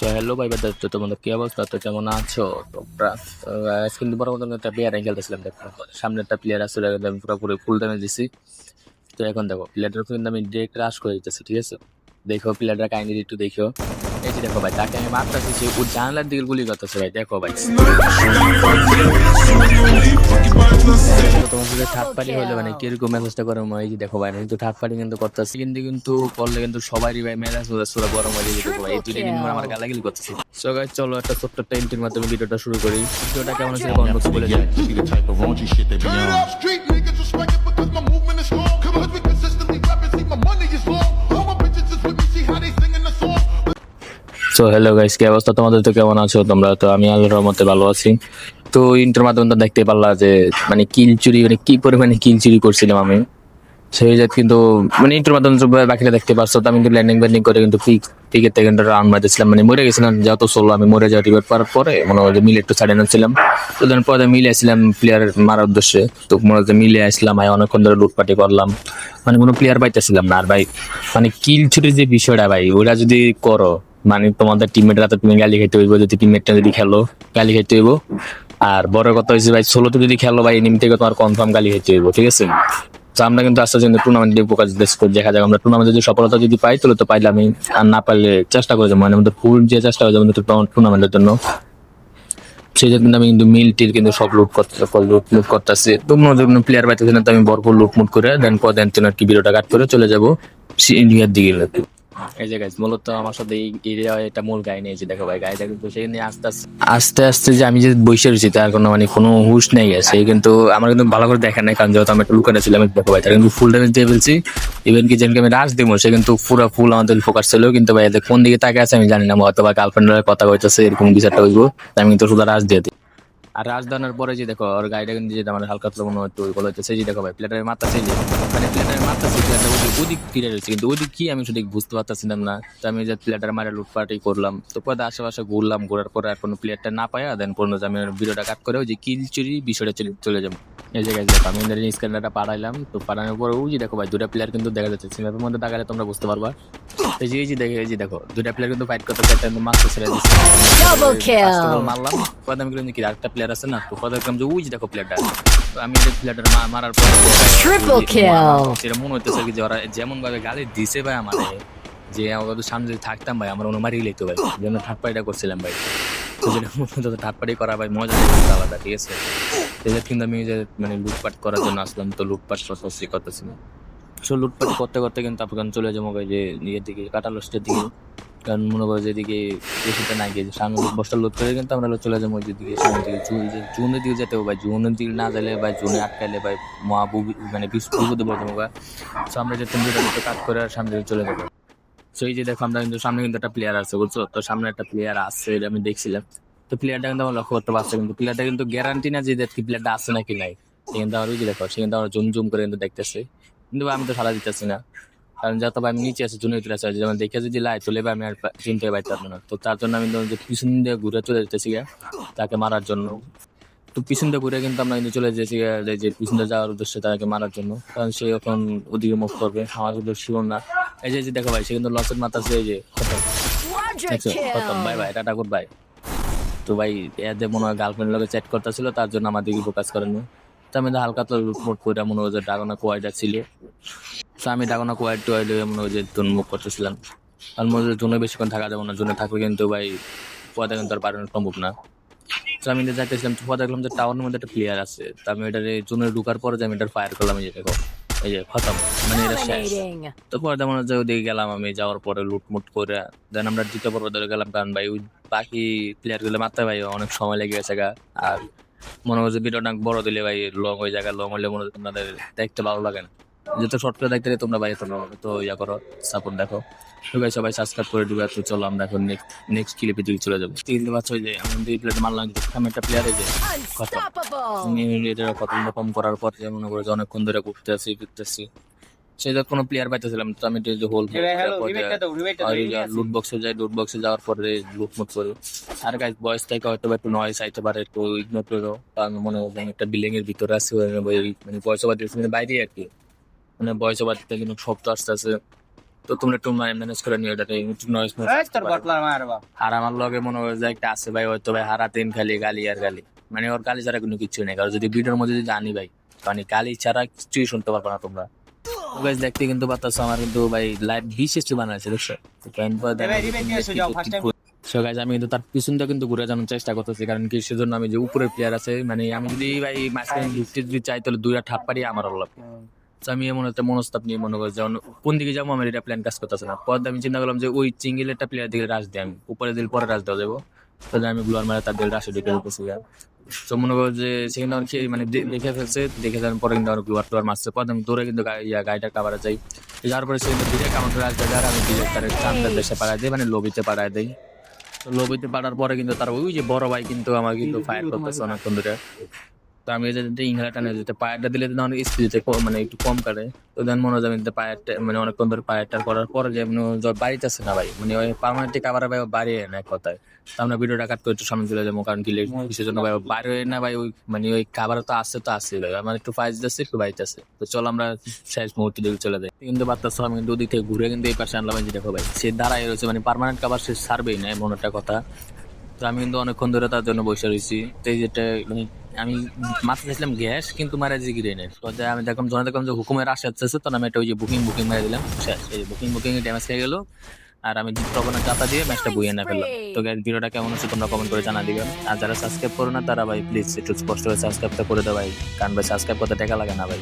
So hello ভাই ভাই তো তোমাদের কি অবস্থা? তো কেমন আছো? তোমরা কিন্তু বড় মতন একটা প্লেয়ার খেলতেছিলাম দেখো। সামনে একটা প্লেয়ার আসলে পুরোপুরি ফুল দামে দিছি। তো এখন দেখো প্লেয়ারটা কিন্তু আমি ডিরেক্ট রাশ করে দিতেছি, ঠিক আছে? দেখো প্লেয়ারটা কাইন্ডলি একটু দেখো এই যে দেখো ভাই তাকে আমি মারতেছি সে ও জানলার দিকে গুলি করতেছে ভাই দেখো ভাই। তোমার সাথে থার্ড পার্টি হলে মানে কীরকম মেসেজটা করে এই যে দেখো ভাই কিন্তু থার্ড পার্টি কিন্তু করতেছি। কিন্তু কিন্তু করলে কিন্তু সবারই ভাই মেজাজ মেজাজ পুরো গরম হয়ে দেখো ভাই এই দুইটা কিন্তু আমার গালাগালি করতেছি। সো গাইস চলো একটা ছোট্ট একটা ইন্টির মাধ্যমে ভিডিওটা শুরু করি। ভিডিওটা কেমন হচ্ছে কমেন্ট বক্সে বলে যাও সো হ্যালো গাইস কি অবস্থা? তোমাদের তো কেমন আছো? তোমরা তো, আমি আল্লাহর রহমতে ভালো আছি। তো ইন্টার মাধ্যমে তো দেখতে পারলা যে মানে কিল চুরি মানে কি পরিমাণে কিল চুরি করছিলাম আমি। সেই জাত কিন্তু মানে ইন্টার মাধ্যমে বাকিটা দেখতে পারছ, তো আমি কিন্তু ল্যান্ডিং ব্যান্ডিং করে কিন্তু পিক পিকের থেকে কিন্তু রাউন্ড মারতেছিলাম। মানে মরে গেছিলাম, যত সোলো আমি মরে যাওয়া রিভার পাওয়ার পরে, মনে হয় যে মিলে একটু ছাড়িয়ে নিচ্ছিলাম তো দেন পরে মিলে আসছিলাম প্লেয়ার মারার উদ্দেশ্যে। তো মনে হচ্ছে মিলে আসলাম আমি অনেকক্ষণ ধরে লুটপাটি করলাম। মানে কোনো প্লেয়ার পাইতেছিলাম না। আর ভাই মানে কিল চুরির যে বিষয়টা ভাই ওরা যদি করো মানে তোমাদের টিমমেটরা তো তুমি গালি খেতে হইব, যদি টিমমেটটা যদি খেলো, গালি খেতে হইব। আর বড় কথা হয়েছে ভাই ষোলোতে যদি খেলো ভাই নিম থেকে তোমার কনফার্ম গালি খেতে হইব, ঠিক আছে? তো আমরা কিন্তু আস্তে আস্তে টুর্নামেন্ট দিয়ে ফোকাস করি দেখা যাক। আমরা টুর্নামেন্টে যদি সফলতা যদি পাই, তাহলে তো পাইলে আমি আর না পারলে চেষ্টা করে যাব মানে আমাদের ফুল যে চেষ্টা করে যাব টুর্নামেন্টের জন্য। সেই জন্য আমি কিন্তু মিল টিল কিন্তু সব লুট করতে লুট লুট করতেছি। তোমরা যখন প্লেয়ার পাইতেছি না, তো আমি ভরপুর লুট মুট করে দেন পর দেন তোমার কি ভিডিওটা কাট করে চলে যাব। ইন্ডিয়ার দিকে এই যে গাইজ মূলত আমার সাথে এটা মূল দেখো ভাই সেখানে আস্তে আস্তে আস্তে আস্তে যে আমি যে বসে রয়েছি, তার কোনো মানে কোনো হুশ নেই আছে কিন্তু আমার কিন্তু ভালো করে দেখা নাই, কারণ যেহেতু আমি একটা লুকানো ছিলাম দেখো ভাই, তার কিন্তু ফুল ড্যামেজ দিয়ে ফেলছি। ইভেন কি যেনকে আমি রাশ দিব সে কিন্তু পুরো ফুল আমাদের ফোকাস ছিল। কিন্তু ভাই কোন দিকে তাকে আছে আমি জানি না হয়তো বা গার্লফ্রেন্ডের কথা কইতেছে, এরকম বিচারটা হইব তাই আমি কিন্তু শুধু রাশ দিয়ে দিই। আর রাজধানের পরে যে দেখো, ওর গাড়িটা কিন্তু যেটা আমার হালকা তো মনে হচ্ছে ওইগুলো হচ্ছে যে দেখো ভাই প্লেটারের মাথা সেই যে মানে প্লেটারের মাথা সেই প্লেটার ওদিক ওদিক ফিরে রয়েছে, কিন্তু ওদিক কি আমি সঠিক বুঝতে পারতেছিলাম না তো আমি যে প্লেটার মারে লুটপাটি করলাম, তো পরে আশেপাশে ঘুরলাম, ঘোরার পরে আর কোনো প্লেটটা না পাই দেন পর্যন্ত আমি ভিডিওটা কাট করে ওই যে কিল চুরি বিষয়টা চলে যাব। এই জায়গায় দেখো আমি ওদের স্ক্যানারটা পাঠাইলাম। তো পাঠানোর পরে ওই যে দেখো ভাই দুটা প্লেয়ার কিন্তু দেখা যাচ্ছে। সিনেমার মধ্যে দেখালে তোমরা বুঝতে পারবা। এই যে এই যে দেখো এই যে দেখো দুটা প্লেয়ার কিন্তু ফাইট করতে করতে কিন্তু মাস্টার ছেড়ে দিচ্ছে of all মারলাম। পরে আমি কি আরেকটা প্লেয়ার আছে না তো পরে যে ওই যে দেখো প্লেয়ারটা তো আমি এই প্লেয়ারটা মারার পর Triple kill. সেটা মনে হইতেছে কি যে ওরা যেমন ভাবে গালি দিছে ভাই আমারে যে আমার তো সামনে যদি থাকতাম ভাই আমার অনুমারি লিখতো ভাই। যেন থার্ড করছিলাম ভাই। তো যেটা মনে হতো থার্ড করা ভাই মজা আলাদা ঠিক আছে? সেটা কিন্তু আমি যে মানে লুটপাট করার জন্য আসলাম, তো লুটপাট সস্তি করতেছি না। সো লুটপাট করতে করতে কিন্তু আপনার চলে যাব যে ইয়ের দিকে কাটালোস্টের দিকে। কারণ মনে করো যেদিকে বেশিটা না গিয়ে সামনে বসটা লোড করে কিন্তু আমরা চলে যাব ওই দিকে, সামনের দিকে জুন জুনের দিকে যেতে হবে ভাই, জুনের দিকে না গেলে ভাই জুনে আটকাইলে ভাই মহা মানে বিপদে পড়ে যাব সো আমরা যে যেটা কাজ করে আর সামনে চলে যাব। সো এই যে দেখো, আমরা কিন্তু সামনে কিন্তু একটা প্লেয়ার আছে, বুঝছ? তো সামনে একটা প্লেয়ার আছে আমি দেখছিলাম। তো প্লেয়ারটা কিন্তু আমার লক্ষ্য করতে পারছে কিন্তু প্লেয়ারটা কিন্তু গ্যারান্টি না যে দেখি প্লেয়ারটা আছে নাকি নাই। সে কিন্তু আমার যে দেখো সে কিন্তু আমার জুম জুম করে কিন্তু দেখতেছে। কিন্তু আমি তো সারা দিতেছি না। কারণ যত ভাই আমি নিচে আছি জুনের ভিতরে আছে যেমন দেখে যদি লাই চলে আমি আর চিনতে পারতাম না। তো তার জন্য আমি যে পিছন দিয়ে ঘুরে চলে যেতেছি গিয়া, তাকে মারার জন্য। তো পিছন দিয়ে ঘুরে কিন্তু আমরা কিন্তু চলে যেতেছি গিয়া, যে পিছন দিয়ে যাওয়ার উদ্দেশ্যে তাকে মারার জন্য। কারণ সে এখন ওদিকে মুখ করবে আমার কিন্তু শিওর না। এই যে দেখো ভাই সে কিন্তু লসের মাথা সে যে খতম খতম bye bye tata good bye তো ভাই এদের মনে হয় গার্লফ্রেন্ড লগে চ্যাট করতেছিল, তার জন্য আমার দিকে ফোকাস করেনি। তো আমি হালকা তো লুটমুট করে মনে হয় যে ড্রাগনা কোয়াইটা ছিল তো আমি ড্রাগনা কোয়াইট টোয়াইট মনে হয় যে তুন মুখ করতেছিলাম। আর মনে হয় জোনে বেশিক্ষণ থাকা যাবে না, জোনে থাকলে কিন্তু ভাই পদে কিন্তু আর পারানো সম্ভব না। তো আমি যাইতেছিলাম, তো পরে দেখলাম যে টাওয়ারের মধ্যে একটা প্লেয়ার আছে। তো আমি এটারে জোনে ঢুকার পরে যে আমি এটার ফায়ার করলাম এই যে দেখো। এই যে খতম মানে এটা শেষ. তো পরে তেমন হচ্ছে ওদিকে গেলাম আমি যাওয়ার পরে লুটমুট করে দেন আমরা দ্বিতীয় পর্ব ধরে গেলাম কারণ ভাই ওই বাকি প্লেয়ারগুলো মারতে ভাই অনেক সময় লেগে গেছে গা। আর মনে হচ্ছে ভিডিওটা বড় দিলে ভাই লং ওই জায়গায় লং হলে মনে হচ্ছে দেখতে ভালো লাগে না। যত শর্ট করে দেখতে তোমরা ভাই তোমরা তো ইয়া করো সাপোর্ট দেখো। ভাই সবাই সাবস্ক্রাইব করে দিবে তো চলো আমরা এখন নেক্সট নেক্সট ক্লিপে দিকে চলে যাব। তিনটে বাচ্চা ওই যে আমি দুই প্লেট মারলাম যে একটা প্লেয়ার এই যে. এটা কত রকম করার পর যে মনে করে যে অনেকক্ষণ ধরে ঘুরতে আসি আসি। সেটা কোনো প্লেয়ার পাইতেছিলাম তো আমি যে হোল লুট বক্সে যাই লুট বক্সে যাওয়ার পরে লুটমুট করি। আর গাইজ বয়স থেকে হয়তো একটু নয়েস আইতে পারে একটু ইগনোর করে কারণ মনে হয় যে একটা বিল্ডিং এর ভিতরে আছি মানে বয়স ওভার বাইরে আর কি। মানে বয়স ওভার কিন্তু শব্দ আসতে আসে তো তোমরা একটু ম্যানেজ করে নিও এটা একটু নয়েজ আর আমার লগে মনে হয় যে একটা আছে ভাই হয়তো ভাই হারা দিন খালি গালি আর গালি। মানে ওর গালি ছাড়া কোনো কিছু নেই। কারণ যদি ভিডিওর মধ্যে যদি জানি ভাই মানে গালি ছাড়া কিছুই শুনতে পারব না তোমরা। গাইজ দেখতে কিন্তু পারতাছো আমার কিন্তু ভাই লাইভ বিশেষ বানাইছে দেখছ? time। আমি কিন্তু তার পিছনটা কিন্তু ঘুরে জানার চেষ্টা করতেছি কারণ কি সেজন্য আমি যে উপরের প্লেয়ার আছে মানে আমি যদি ভাই মাঝখানে ঢুকতে যদি চাই তাহলে দুইটা ঠাপ পারি আমার তো আমি এমন একটা মনস্তাপ নিয়ে মনে করি, যেমন কোন দিকে যাব, আমার এটা প্ল্যান কাজ করতেছে না। পর আমি চিন্তা করলাম যে ওই চিঙ্গেল একটা প্লেয়ার দিকে রাশ দিই আমি। উপরে দিল পরে রাশ দেওয়া যাব। তো আমি ব্লোয়ার মারে তার দিকে রাশে ঢুকে দিতেছি তো মনে করো যে সেখানে আমার খেয়ে মানে দেখে ফেলছে, দেখে যাওয়ার পরে কিন্তু আমার ব্লোয়ার টোয়ার মারছে। পর আমি দৌড়ে কিন্তু গাড়িটা কাভারে যাই। যাওয়ার পরে সে ধীরে কামার করে আসবে আর আমি ধীরে তার চান্দার দেশে পাড়ায় দিই মানে লবিতে পাড়ায় দিই। তো লবিতে পাড়ার পরে কিন্তু তার ওই যে বড় ভাই কিন্তু আমার কিন্তু ফায়ার করতেছে অনেকক্ষণ ধরে তো আমি যে ইংলা টানে যেতে পায়ারটা দিলে তো অনেক স্পিডে মানে একটু কম কাটে। তো দেন মনে হয় আমি পায়ারটা মানে অনেকক্ষণ ধরে পায়ারটা করার পরে যে মানে বাড়িতে আছে না ভাই। মানে ওই পার্মানেন্ট কাবার ভাই বাড়ি না কথায়। তো আমরা ভিডিওটা কাট করে একটু সামনে চলে যাব কারণ কি কিসের জন্য ভাই বাইরে না ভাই ওই মানে ওই খাবার তো আসছে তো আসছে ভাই। আমার একটু ফাইজ যাচ্ছে একটু বাড়িতে আছে তো চল আমরা শেষ মুহূর্তে দিকে চলে যাই। কিন্তু বার্তা আমি কিন্তু ওদিক থেকে ঘুরে কিন্তু এই পাশে আনলাম যে দেখো ভাই। সে দাঁড়ায় রয়েছে মানে পার্মানেন্ট কাবার সে সারবেই না এমন একটা কথা। তো আমি কিন্তু অনেকক্ষণ ধরে তার জন্য বসে রয়েছি। তো এই যেটা আমি মাথা দিয়েছিলাম গ্যাস, কিন্তু মারা যে নেই। তো আমি দেখলাম, জনে দেখলাম যে হুকুমের আসে আসছে তখন আমি একটা ওই যে বুকিং বুকিং মেরে দিলাম। শেষ, এই বুকিং বুকিং ড্যামেজ হয়ে গেলো। আর আমি তখন চাপা দিয়ে ম্যাচটা বইয়ে না ফেললাম। তো গ্যাস ভিডিওটা কেমন হচ্ছে তোমরা কমেন্ট করে জানা দিবেন। আর যারা সাবস্ক্রাইব করো না তারা ভাই প্লিজ একটু স্পষ্ট করে সাবস্ক্রাইবটা করে দাও ভাই। কারণ ভাই সাবস্ক্রাইব করতে টাকা লাগে না ভাই।